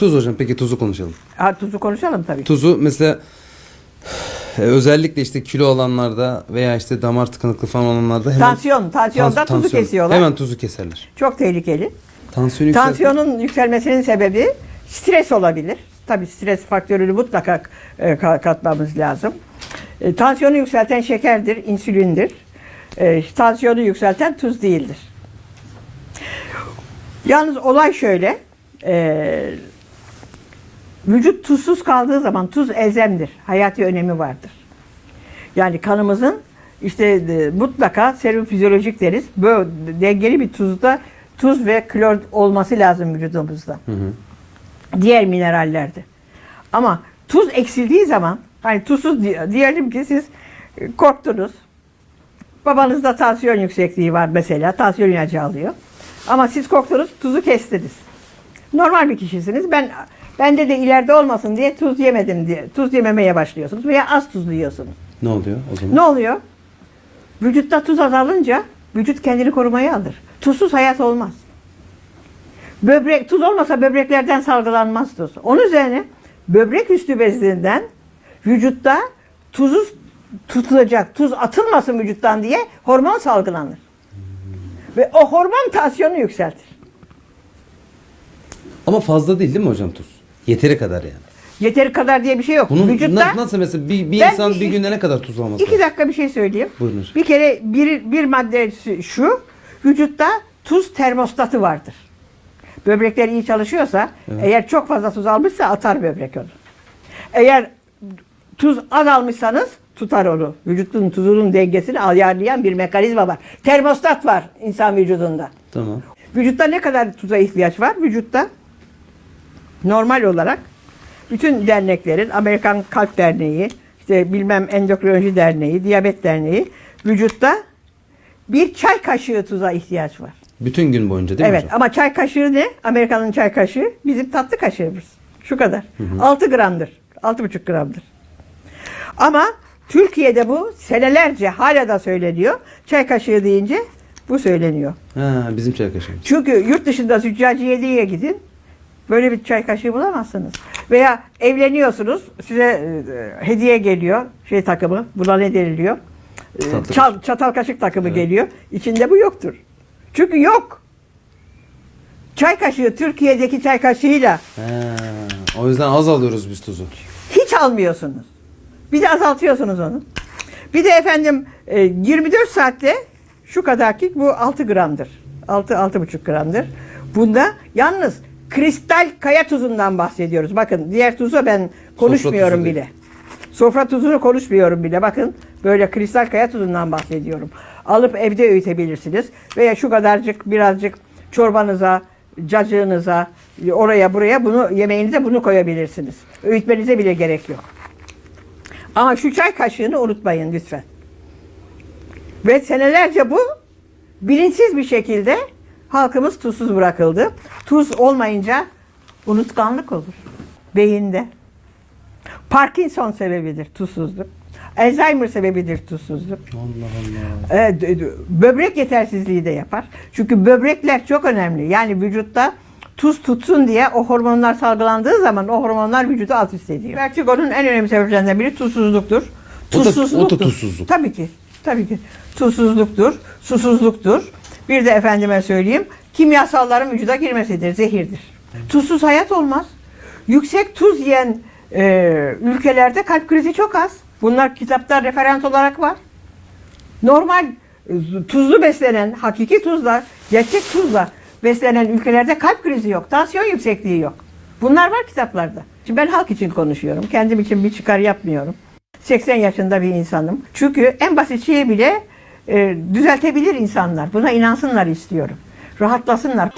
Tuz hocam peki tuzu konuşalım. Ha, tuzu konuşalım tabii. Tuzu mesela e, özellikle işte kilo olanlarda veya işte damar tıkanıklığı falan olanlarda hemen Tansiyon, tansiyonda Tans- tuzu tansiyon. kesiyorlar. Hemen tuzu keserler. Çok tehlikeli. Tansiyon yükseltir. Tansiyonun yükselmesinin sebebi stres olabilir. Tabii stres faktörünü mutlaka e, ka- katmamız lazım. E, tansiyonu yükselten şekerdir, insülindir. E, tansiyonu yükselten tuz değildir. Yalnız olay şöyle. e, vücut tuzsuz kaldığı zaman tuz elzemdir. Hayati önemi vardır. Yani kanımızın işte e, mutlaka serum fizyolojik deriz. Böyle dengeli bir tuzda tuz ve klor olması lazım vücudumuzda. Hı hı. Diğer minerallerde. Ama tuz eksildiği zaman hani tuzsuz di- diyelim ki siz e, korktunuz. Babanızda tansiyon yüksekliği var mesela. Tansiyon ilacı alıyor. Ama siz korktunuz, tuzu kestiniz. Normal bir kişisiniz. Ben bende de ileride olmasın diye tuz yemedim diye tuz yememeye başlıyorsunuz veya az tuzlu yiyorsunuz. Ne oluyor o zaman? Ne oluyor? Vücutta tuz azalınca vücut kendini korumaya alır. Tuzsuz hayat olmaz. Böbrek tuz olmasa böbreklerden salgılanmaz tuz. Onun üzerine böbrek üstü bezinden vücutta tuzu tutulacak, tuz atılmasın vücuttan diye hormon salgılanır. Ve o hormon tansiyonu yükseltir. Ama fazla değil değil mi hocam tuz? Yeteri kadar yani. Yeteri kadar diye bir şey yok. Bunun Vücutta na- nasıl mesela bir, bir Ben insan bir- bir günde ne kadar tuz alması İki lazım? dakika bir şey söyleyeyim. Buyurun hocam. Bir kere bir, bir madde şu, vücutta tuz termostatı vardır. Böbrekler iyi çalışıyorsa, eğer çok fazla tuz almışsa atar böbrek onu. Eğer tuz az almışsanız tutar onu. Vücudun tuzunun dengesini ayarlayan bir mekanizma var. Termostat var insan vücudunda. Tamam. Vücutta ne kadar tuza ihtiyaç var? Vücutta normal olarak bütün derneklerin, Amerikan Kalp Derneği, işte bilmem Endokrinoloji Derneği, Diyabet Derneği, vücutta bir çay kaşığı tuza ihtiyaç var. Bütün gün boyunca değil mi evet ama çay kaşığı ne? Amerikan'ın çay kaşığı bizim tatlı kaşığımız. Şu kadar. 6 gramdır. 6,5 gramdır. Ama Türkiye'de bu senelerce hala da söyleniyor. Çay kaşığı deyince bu söyleniyor. Ha, bizim çay kaşığımız. Çünkü yurt dışında züccaciyeye gidin. Böyle bir çay kaşığı bulamazsınız. Veya evleniyorsunuz. Size e, hediye geliyor. Şey takımı. Buna ne deniliyor? E, çal- çatal kaşık takımı Evet. geliyor. İçinde bu yoktur. Çünkü yok. Çay kaşığı Türkiye'deki çay kaşığıyla Ha, o yüzden az alıyoruz biz tuzu. hiç almıyorsunuz. Bir de azaltıyorsunuz onu. Bir de efendim e, 24 saatte şu kadar ki bu 6 gramdır. 6 6,5 gramdır. Bunda yalnız kristal kaya tuzundan bahsediyoruz. Bakın diğer tuzu ben konuşmuyorum tuzu değil. bile. Sofra tuzunu konuşmuyorum bile. Bakın böyle kristal kaya tuzundan bahsediyorum. Alıp evde öğütebilirsiniz. Veya şu kadarcık birazcık çorbanıza, cacığınıza, oraya buraya bunu yemeğinize bunu koyabilirsiniz. Öğütmenize bile gerek yok. Ama şu çay kaşığını unutmayın lütfen. Ve senelerce bu bilinçsiz bir şekilde halkımız tuzsuz bırakıldı. Tuz olmayınca unutkanlık olur beyinde. Parkinson sebebidir tuzsuzluk. Alzheimer sebebidir tuzsuzluk. Allah Allah. Ee, böbrek yetersizliği de yapar. Çünkü böbrekler çok önemli. Yani vücutta tuz tutsun diye o hormonlar salgılandığı zaman o hormonlar vücudu alt üst ediyor. Vertigo'nun en önemli sebeplerinden biri tuzsuzluktur. O da- o da Tuzsuzluktur. tuzsuzluk. Tabii ki. Tabii ki. Tuzsuzluktur, susuzluktur. Bir de efendime söyleyeyim, kimyasalların vücuda girmesidir, zehirdir. Tuzsuz hayat olmaz. Yüksek tuz yiyen e, ülkelerde kalp krizi çok az. Bunlar kitapta referans olarak var. Normal e, tuzlu beslenen, hakiki tuzla, gerçek tuzla beslenen ülkelerde kalp krizi yok, tansiyon yüksekliği yok. Bunlar var kitaplarda. Şimdi ben halk için konuşuyorum. Kendim için bir çıkar yapmıyorum. 80 yaşında bir insanım. Çünkü en basit şeyi bile e, düzeltebilir insanlar. Buna inansınlar istiyorum. Rahatlasınlar.